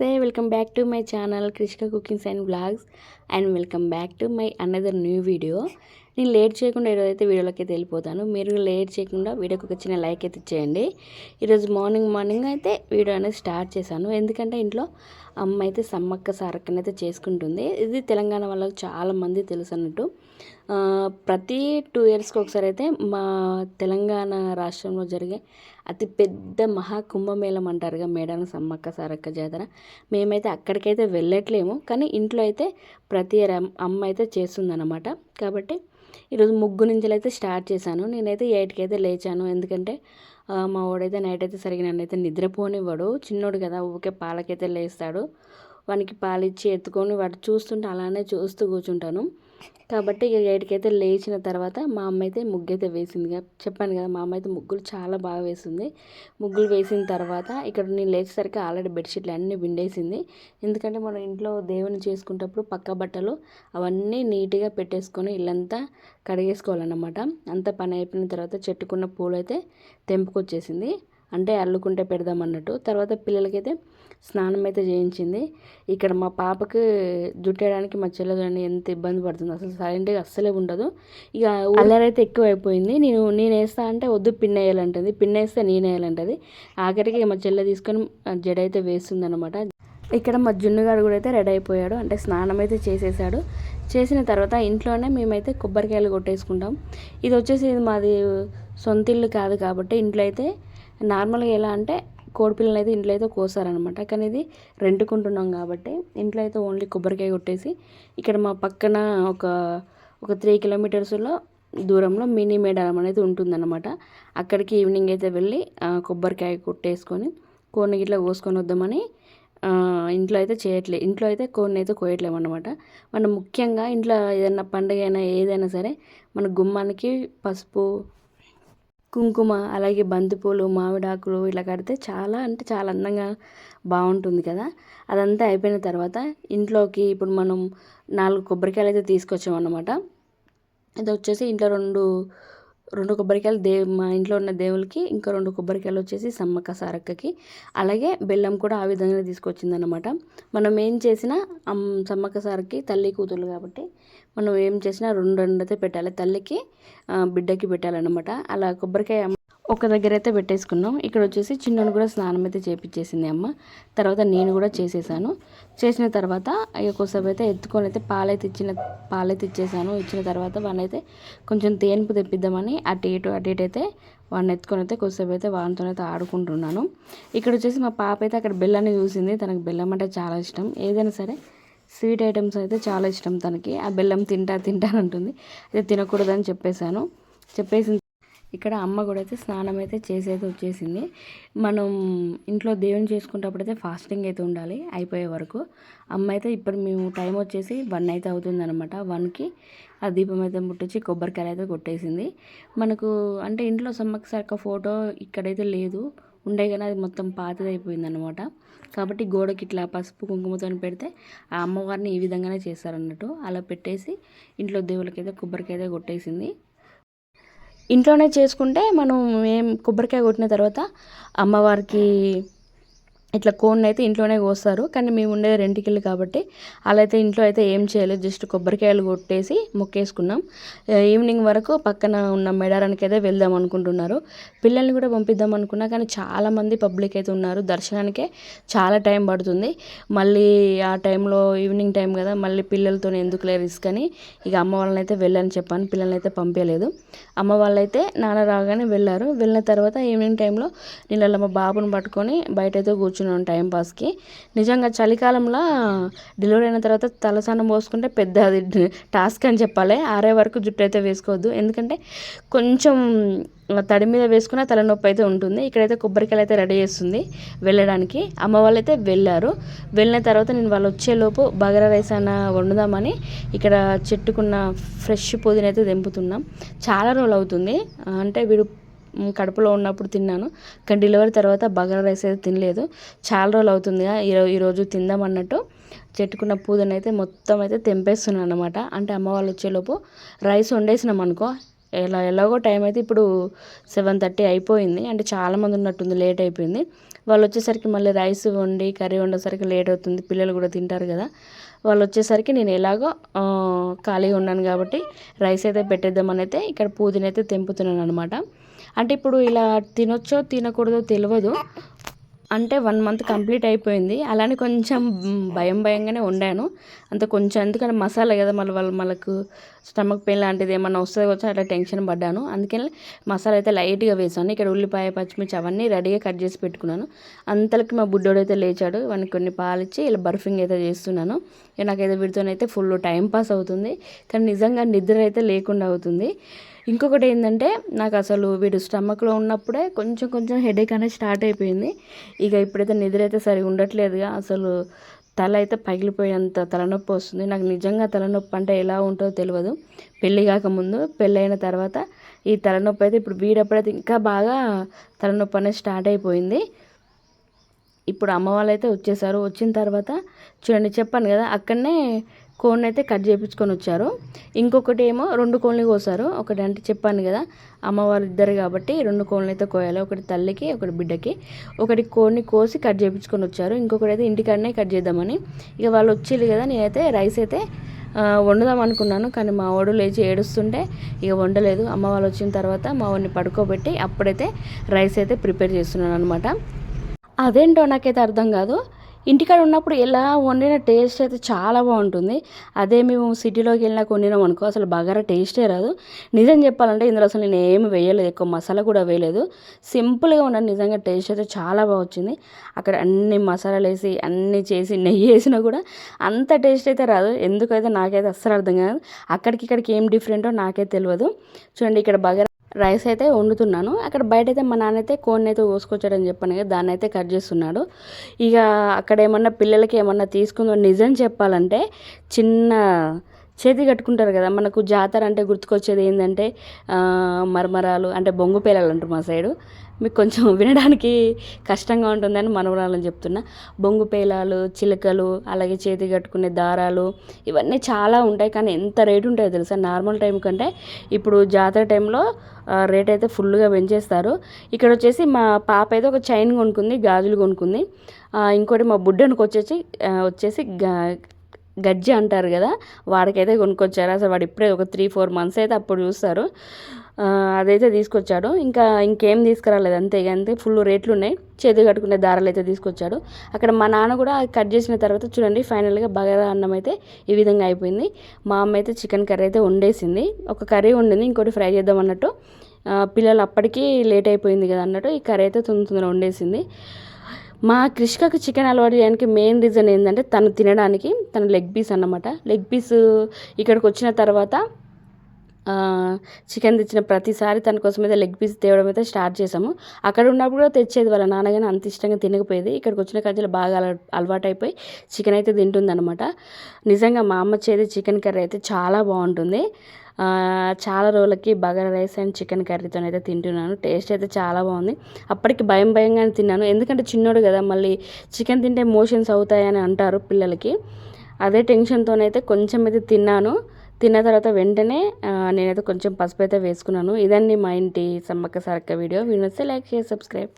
నమస్తే welcome back to my channel Krishna cookings and blogs and welcome back to my another new video. నేను late చేయకుండా ఈరోజైతే వీడియోలోకి అయితే వెళ్ళిపోతాను. మీరు లేట్ చేయకుండా వీడియోకి ఒక చిన్న లైక్ అయితే ఇచ్చేయండి ఈరోజు మార్నింగ్ మార్నింగ్ అయితే వీడియో అనేది స్టార్ట్ చేశాను. ఎందుకంటే ఇంట్లో అమ్మ అయితే సమ్మక్క సారక్కని అయితే చేసుకుంటుంది. ఇది తెలంగాణ వాళ్ళకి చాలామంది తెలుసు అన్నట్టు. ప్రతి టూ ఇయర్స్కి ఒకసారి అయితే మా తెలంగాణ రాష్ట్రంలో జరిగే అతి పెద్ద మహా కుంభమేళం అంటారుగా మేడారం సమ్మక్క సారక్క జాతర. మేమైతే అక్కడికైతే వెళ్ళట్లేము. కానీ ఇంట్లో అయితే ప్రతి ఇయర్ అమ్మ అయితే చేస్తుందన్నమాట. కాబట్టి ఈరోజు ముగ్గు నుంచి అయితే స్టార్ట్ చేశాను. నేనైతే ఎయిట్కి అయితే లేచాను. ఎందుకంటే మా వాడైతే నైట్ అయితే సరిగ్గా నన్ను అయితే నిద్రపోనివ్వడు. చిన్నోడు కదా ఊరికే పాలకైతే లేస్తాడు. వానికి పాలిచ్చి ఎత్తుకొని వాడు చూస్తుంటే అలానే చూస్తూ కూర్చుంటాను. కాబట్టి ఇక ఎయిట్కి అయితే లేచిన తర్వాత మా అమ్మ అయితే ముగ్గు అయితే వేసింది చెప్పాను కదా మా అమ్మ అయితే ముగ్గులు చాలా బాగా వేసింది. ముగ్గులు వేసిన తర్వాత ఇక్కడ నేను లేచేసరికి ఆల్రెడీ బెడ్షీట్లు అన్నీ విండేసింది. ఎందుకంటే మనం ఇంట్లో దేవుని చేసుకునేటప్పుడు పక్క బట్టలు అవన్నీ నీట్గా పెట్టేసుకొని ఇల్లంతా కడిగేసుకోవాలన్నమాట. అంత పని అయిపోయిన తర్వాత చెట్టుకున్న పూలు అయితే తెంపుకొచ్చేసింది. అంటే అల్లుకుంటే పెడదాం అన్నట్టు. తర్వాత పిల్లలకైతే స్నానం అయితే చేయించింది. ఇక్కడ మా పాపకి జుట్టేయడానికి మా చెల్లెలని ఎంత ఇబ్బంది పడుతుంది. అసలు సైలెంట్గా అస్సలే ఉండదు. ఇక అల్లరైతే ఎక్కువ అయిపోయింది నేను నేను వేస్తా అంటే వద్దు పిన్ వేయాలంటది పిన్ వేస్తే నేను వేయాలంటది ఆఖరికి మా చెల్లె తీసుకొని జడ అయితే వేస్తుంది అనమాట ఇక్కడ మా జున్నుగాడు కూడా అయితే రెడీ అయిపోయాడు. అంటే స్నానం అయితే చేసేసాడు. చేసిన తర్వాత ఇంట్లోనే మేమైతే కొబ్బరికాయలు కొట్టేసుకుంటాం. ఇది వచ్చేసి ఇది మాది సొంత ఇల్లు కాదు కాబట్టి ఇంట్లో అయితే నార్మల్గా ఎలా అంటే కోడిపిల్లని అయితే ఇంట్లో అయితే కోసారనమాట కానీ ఇది రెంట్కుంటున్నాం కాబట్టి ఇంట్లో అయితే ఓన్లీ కొబ్బరికాయ కొట్టేసి ఇక్కడ మా పక్కన ఒక ఒక త్రీ కిలోమీటర్స్లో దూరంలో మినీ మేడారం అనేది ఉంటుందన్నమాట. అక్కడికి ఈవినింగ్ అయితే వెళ్ళి కొబ్బరికాయ కొట్టేసుకొని కోడిని గిట్లా కోసుకొని వద్దామని ఇంట్లో అయితే చేయట్లేదు ఇంట్లో అయితే కోడిని అయితే కోయట్లేము అనమాట మనం ముఖ్యంగా ఇంట్లో ఏదైనా పండుగ అయినా ఏదైనా సరే మన గుమ్మానికి పసుపు కుంకుమ అలాగే బంతిపూలు మామిడాకులు ఇట్లా కడితే చాలా అంటే చాలా అందంగా బాగుంటుంది కదా. అదంతా అయిపోయిన తర్వాత ఇంట్లోకి ఇప్పుడు మనం నాలుగు కొబ్బరికాయలు అయితే తీసుకొచ్చామన్నమాట. ఇది వచ్చేసి ఇంట్లో రెండు రెండు కొబ్బరికాయలు దే మా ఇంట్లో ఉన్న దేవులకి ఇంకా రెండు కొబ్బరికాయలు వచ్చేసి సమ్మక్క సారక్కకి. అలాగే బెల్లం కూడా ఆ విధంగా తీసుకొచ్చిందనమాట మనం ఏం చేసినా సమ్మక్క సారకి తల్లి కూతురు కాబట్టి మనం ఏం చేసినా రెండు రెండు అయితే పెట్టాలి. తల్లికి బిడ్డకి పెట్టాలన్నమాట. అలా కొబ్బరికాయ ఒక దగ్గర అయితే పెట్టేసుకున్నాం. ఇక్కడ వచ్చేసి చిన్నను కూడా స్నానం అయితే చేపించేసింది అమ్మ. తర్వాత నేను కూడా చేసేసాను. చేసిన తర్వాత ఒకసారి అయితే ఎత్తుకొని అయితే పాలైతే ఇచ్చిన పాలైతే ఇచ్చేసాను. ఇచ్చిన తర్వాత వాడిని అయితే కొంచెం తేనుపు తెప్పిద్దామని అటు ఇటు అటు ఇటు అయితే వాడిని ఎత్తుకొని అయితే కొద్దిసేపు అయితే వాడితో అయితే ఆడుకుంటున్నాను. ఇక్కడ వచ్చేసి మా పాప అయితే అక్కడ బెల్లాన్ని చూసింది. తనకు బెల్లం అంటే చాలా ఇష్టం. ఏదైనా సరే స్వీట్ ఐటమ్స్ అయితే చాలా ఇష్టం తనకి. ఆ బెల్లం తింటా తింటానంటుంది అయితే తినకూడదని చెప్పేశాను. చెప్పేసిన ఇక్కడ అమ్మ కూడా అయితే స్నానం అయితే చేసేది వచ్చేసింది. మనం ఇంట్లో దేవుని చేసుకునేటప్పుడు అయితే ఫాస్టింగ్ అయితే ఉండాలి అయిపోయే వరకు. అమ్మ అయితే ఇప్పుడు మేము టైం వచ్చేసి వన్ అయితే అవుతుంది అనమాట వన్కి ఆ దీపం అయితే ముట్టించి కొబ్బరికాయలు అయితే కొట్టేసింది. మనకు అంటే ఇంట్లో సమ్మక్క సారక్క ఫోటో ఇక్కడైతే లేదు. ఉండే కానీ అది మొత్తం పాతదైపోయింది అనమాట కాబట్టి గోడకి ఇట్లా పసుపు కుంకుమతో పెడితే ఆ అమ్మవారిని ఈ విధంగానే చేస్తారన్నట్టు. అలా పెట్టేసి ఇంట్లో దేవులకైతే కొబ్బరికాయ అయితే కొట్టేసింది. ఇంట్లోనే చేసుకుంటే మనం ఏం కొబ్బరికాయ కొట్టిన తర్వాత అమ్మవారికి ఇట్లా కోడిని అయితే ఇంట్లోనే కోస్తారు. కానీ మేము ఉండేది రెంటికిల్లు కాబట్టి అలా అయితే ఇంట్లో అయితే ఏం చేయలేదు. జస్ట్ కొబ్బరికాయలు కొట్టేసి మొక్కేసుకున్నాం. ఈవినింగ్ వరకు పక్కన ఉన్న మెడారానికి అయితే వెళ్దాం అనుకుంటున్నారు. పిల్లల్ని కూడా పంపిద్దాం అనుకున్నా కానీ చాలామంది పబ్లిక్ అయితే ఉన్నారు. దర్శనానికే చాలా టైం పడుతుంది. మళ్ళీ ఆ టైంలో ఈవినింగ్ టైం కదా మళ్ళీ పిల్లలతో ఎందుకులే రిస్క్ అని ఇక అమ్మ వాళ్ళని అయితే వెళ్ళని చెప్పాను. పిల్లల్ని అయితే పంపించలేదు అమ్మ వాళ్ళైతే నాన్న రాగానే వెళ్ళారు. వెళ్ళిన తర్వాత ఈవినింగ్ టైంలో నేను మా బాబుని పట్టుకొని బయట అయితే కూర్చున్నాను టైం పాస్కి. నిజంగా చలికాలంలో డెలివరీ అయిన తర్వాత తలసానం పోసుకుంటే పెద్ద అది టాస్క్ అని చెప్పాలి. ఆరే వరకు జుట్టు అయితే వేసుకోవద్దు. ఎందుకంటే కొంచెం తడి మీద వేసుకున్న తలనొప్పి అయితే ఉంటుంది. ఇక్కడైతే కొబ్బరికాయలు అయితే రెడీ చేస్తుంది వెళ్ళడానికి. అమ్మ వాళ్ళు అయితే వెళ్ళారు. వెళ్ళిన తర్వాత నేను వాళ్ళు వచ్చేలోపు బగర రైస్ అన్న వండుదామని ఇక్కడ చెట్టుకున్న ఫ్రెష్ పుదీన అయితే తెంపుతున్నాం. చాలా రోజులు అవుతుంది. అంటే వీడు కడుపులో ఉన్నప్పుడు తిన్నాను. కానీ డెలివరీ తర్వాత బగారా రైస్ అయితే తినలేదు. చాలా రోజులు అవుతుంది ఈరో ఈరోజు తిందాం అన్నట్టు. చెట్టుకున్న పూదని అయితే మొత్తం అయితే తెంపేస్తున్నాను అనమాట అంటే అమ్మ వాళ్ళు వచ్చేలోపు రైస్ వండేసినాం అనుకో ఎలా ఎలాగో టైం అయితే ఇప్పుడు సెవెన్ థర్టీ అయిపోయింది. అంటే చాలామంది ఉన్నట్టుంది లేట్ అయిపోయింది. వాళ్ళు వచ్చేసరికి మళ్ళీ రైస్ వండి కర్రీ వండేసరికి లేట్ అవుతుంది. పిల్లలు కూడా తింటారు కదా. వాళ్ళు వచ్చేసరికి నేను ఎలాగో ఖాళీగా ఉన్నాను కాబట్టి రైస్ అయితే పెట్టేద్దామని అయితే ఇక్కడ పుదీనా అయితే తెంపుతున్నాను అనమాట అంటే ఇప్పుడు ఇలా తినొచ్చో తినకూడదో తెలియదు అంటే వన్ మంత్ కంప్లీట్ అయిపోయింది. అలానే కొంచెం భయం భయంగానే వండాను. అంత కొంచెం ఎందుకంటే మసాలా కదా మళ్ళీ వాళ్ళు మనకు స్టమక్ పెయిన్ లాంటిది ఏమన్నా వస్తుంది వచ్చి అట్లా టెన్షన్ పడ్డాను. అందుకని మసాలా అయితే లైట్గా వేసాను. ఇక్కడ ఉల్లిపాయ పచ్చిమిర్చి అవన్నీ రెడీగా కట్ చేసి పెట్టుకున్నాను. అంతలకి మా బుడ్డోడు అయితే లేచాడు. వానికి కొన్ని పాలు ఇచ్చి ఇలా బర్ఫింగ్ అయితే చేస్తున్నాను. ఇక నాకైతే వీటితోనైతే ఫుల్ టైం పాస్ అవుతుంది. కానీ నిజంగా నిద్ర అయితే లేకుండా అవుతుంది. ఇంకొకటి ఏంటంటే నాకు అసలు వీడు స్టమక్లో ఉన్నప్పుడే కొంచెం కొంచెం హెడేక్ అనేది స్టార్ట్ అయిపోయింది. ఇక ఇప్పుడైతే నిద్ర అయితే సరిగా ఉండట్లేదుగా. అసలు తల అయితే పగిలిపోయేంత తలనొప్పి వస్తుంది. నాకు నిజంగా తలనొప్పి అంటే ఎలా ఉంటుందో తెలియదు పెళ్ళి కాకముందు పెళ్ళైన తర్వాత ఈ తలనొప్పి అయితే ఇప్పుడు వీడప్పుడైతే ఇంకా బాగా తలనొప్పి అనేది స్టార్ట్ అయిపోయింది. ఇప్పుడు అమ్మ వాళ్ళు అయితే వచ్చేసారు. వచ్చిన తర్వాత చూడండి చెప్పాను కదా అక్కడనే కోన్ అయితే కట్ చేయించుకొని వచ్చారు. ఇంకొకటి ఏమో రెండు కోన్లు కోసారు. ఒకటి అంటే చెప్పాను కదా అమ్మవారు ఇద్దరు కాబట్టి రెండు కోన్లు అయితే కోయాలి. ఒకటి తల్లికి ఒకటి బిడ్డకి. ఒకటి కోడిని కోసి కట్ చేయించుకొని వచ్చారు. ఇంకొకటి అయితే ఇంటికాడనే కట్ చేద్దామని. ఇక వాళ్ళు వచ్చేది కదా నేనైతే రైస్ అయితే వండుదాం అనుకున్నాను. కానీ మా వాడు లేచి ఏడుస్తుంటే ఇక వండలేదు. అమ్మ వాళ్ళు వచ్చిన తర్వాత మా వాడిని పడుకోబెట్టి అప్పుడైతే రైస్ అయితే ప్రిపేర్ చేస్తున్నాను అనమాట అదేంటో నాకైతే అర్థం కాదు. ఇంటికాడ ఉన్నప్పుడు ఎలా వండిన టేస్ట్ అయితే చాలా బాగుంటుంది. అదే మేము సిటీలోకి వెళ్ళినా వండినాం అనుకో అసలు బగారా టేస్టే రాదు. నిజం చెప్పాలంటే ఇందులో అసలు నేను ఏమి వేయలేదు ఎక్కువ మసాలా కూడా వేయలేదు. సింపుల్గా ఉన్న నిజంగా టేస్ట్ అయితే చాలా బాగా వచ్చింది. అక్కడ అన్ని మసాలాలు వేసి అన్ని చేసి నెయ్యి వేసినా కూడా అంత టేస్ట్ అయితే రాదు. ఎందుకైతే నాకైతే అస్సలు అర్థం కాదు. అక్కడికి ఇక్కడికి ఏం డిఫరెంటో నాకైతే తెలియదు చూడండి ఇక్కడ బగారా రైస్ అయితే వండుతున్నాను. అక్కడ బయట అయితే మా నాన్న అయితే కోడిని అయితే కోసుకొచ్చాడని చెప్పాను కదా దాన్ని అయితే కట్ చేస్తున్నాడు. ఇక అక్కడ ఏమన్నా పిల్లలకి ఏమన్నా తీసుకుందో నిజం చెప్పాలంటే చిన్న చేతి కట్టుకుంటారు కదా మనకు జాతర అంటే గుర్తుకొచ్చేది ఏంటంటే మరమరాలు అంటే బొంగు పేలాలు అంటారు మా సైడు. మీకు కొంచెం వినడానికి కష్టంగా ఉంటుందని మనవరాలని చెప్తున్నా. బొంగు పేలాలు చిలకలు అలాగే చేతి కట్టుకునే దారాలు ఇవన్నీ చాలా ఉంటాయి. కానీ ఎంత రేటు ఉంటాయో తెలుసా? నార్మల్ టైం కంటే ఇప్పుడు జాతర టైంలో రేట్ అయితే ఫుల్గా పెంచేస్తారు. ఇక్కడ వచ్చేసి మా పాప అయితే ఒక చైన్ కొనుక్కుంది గాజులు కొనుక్కుంది. ఇంకోటి మా బుడ్డనికి వచ్చేసి వచ్చేసి గా గజ్జి అంటారు కదా వాడికైతే కొనుక్కొచ్చారు. అసలు వాడు ఇప్పుడే ఒక త్రీ ఫోర్ మంత్స్ అయితే అప్పుడు చూస్తారు. అదైతే తీసుకొచ్చాడు. ఇంకా ఇంకేం తీసుకురాలేదు. అంతే అంతే. ఫుల్ రేట్లు ఉన్నాయి చేతి కట్టుకునే దారాలు అయితే తీసుకొచ్చాడు. అక్కడ మా నాన్న కూడా కట్ చేసిన తర్వాత చూడండి ఫైనల్గా బగారా అన్నం అయితే ఈ విధంగా అయిపోయింది. మా అమ్మ అయితే చికెన్ కర్రీ అయితే వండేసింది. ఒక కర్రీ వండింది ఇంకోటి ఫ్రై చేద్దాం అన్నట్టు. పిల్లలు అప్పటికి లేట్ అయిపోయింది కదా అన్నట్టు ఈ కర్రీ అయితే తొందర తొందరగా వండేసింది. మా కృష్కకు చికెన్ అలవాటు చేయడానికి మెయిన్ రీజన్ ఏంటంటే తను తినడానికి తన లెగ్ పీస్ అన్నమాట. లెగ్ పీస్ ఇక్కడికి వచ్చిన తర్వాత చికెన్ తెచ్చిన ప్రతిసారి తన కోసం అయితే లెగ్ పీస్ తేవడం అయితే స్టార్ట్ చేసాము అక్కడ ఉన్నప్పుడు కూడా తెచ్చేది వాళ్ళ నాన్నగానే అంత ఇష్టంగా తినకపోయేది. ఇక్కడికి వచ్చిన కజ్జలు బాగా అల అలవాటు అయిపోయి చికెన్ అయితే తింటుంది అనమాట నిజంగా మా అమ్మ చేది చికెన్ కర్రీ అయితే చాలా బాగుంటుంది. చాలా రోజులకి బగర్ రైస్ అండ్ చికెన్ కర్రీతో అయితే తింటున్నాను. టేస్ట్ అయితే చాలా బాగుంది. అప్పటికి భయం భయంగానే తిన్నాను. ఎందుకంటే చిన్నోడు కదా మళ్ళీ చికెన్ తింటే మోషన్స్ అవుతాయని అంటారు పిల్లలకి. అదే టెన్షన్తోనైతే కొంచెం అయితే తిన్నాను. తిన్న తర్వాత వెంటనే నేనైతే కొంచెం పసుపు అయితే వేసుకున్నాను. ఇదండి మా ఇంటి సమ్మక్క సారక్క వీడియో. వీడియో వస్తే లైక్ చేసి సబ్స్క్రైబ్.